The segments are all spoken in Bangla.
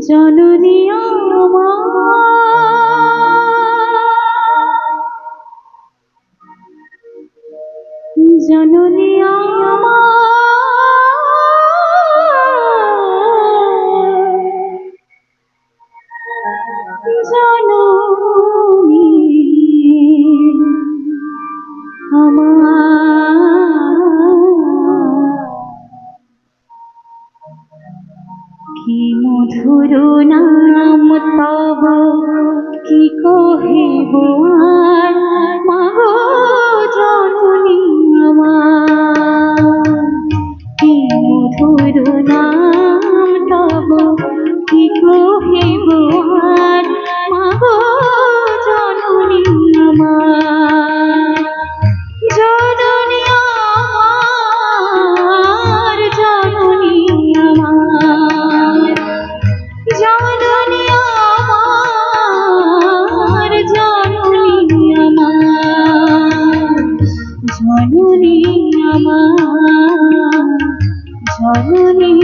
জননী জননী আমার। কি মধুর নাম তব কি কহিব আর? মাগো জননী আমার জননী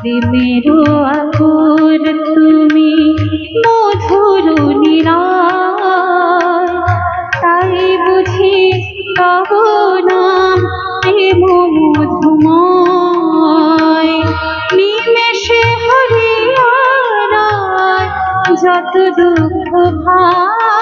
প্রেমের আকুর তুমি, মধুর তাই বুঝি কব না প্রেম মধুময়। নিমেষে হরিয়ার যত দুঃখ ভার